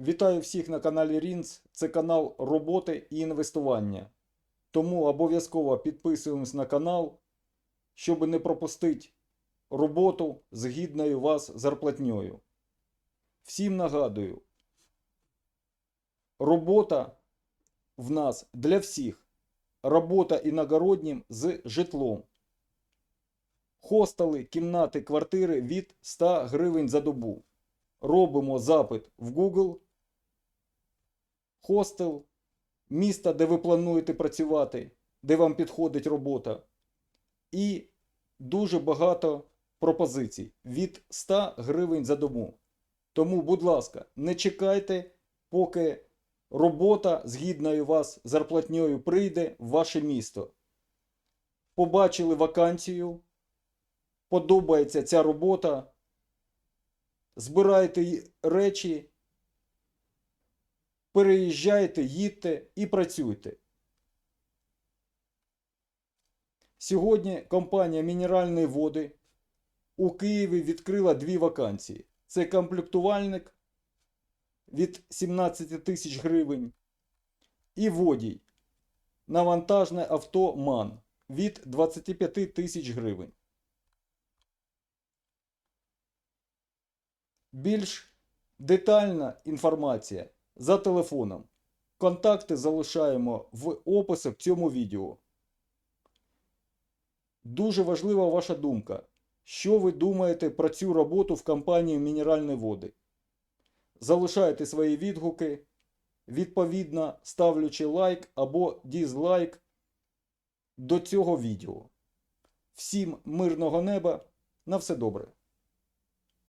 Вітаю всіх на каналі Рінц. Це канал роботи і інвестування. Тому обов'язково підписуємось на канал, щоб не пропустити роботу з гідною вас зарплатньою. Всім нагадую, робота в нас для всіх. Робота іногороднім з житлом. Хостели, кімнати, квартири від 100 гривень за добу. Робимо запит в Google, хостел, місто, де ви плануєте працювати, де вам підходить робота. І дуже багато пропозицій від 100 гривень за добу. Тому, будь ласка, не чекайте, поки робота з гідною вас зарплатньою прийде в ваше місто. Побачили вакансію, подобається ця робота. Збирайте речі, переїжджайте, їдьте і працюйте. Сьогодні компанія Мінеральної води у Києві відкрила дві вакансії. Це комплектувальник від 17 тисяч гривень і водій навантажне авто МАН від 25 тисяч гривень. Більш детальна інформація за телефоном. Контакти залишаємо в описі в цьому відео. Дуже важлива ваша думка. Що ви думаєте про цю роботу в компанії Мінеральні води? Залишайте свої відгуки, відповідно ставлячи лайк або дізлайк до цього відео. Всім мирного неба. На все добре.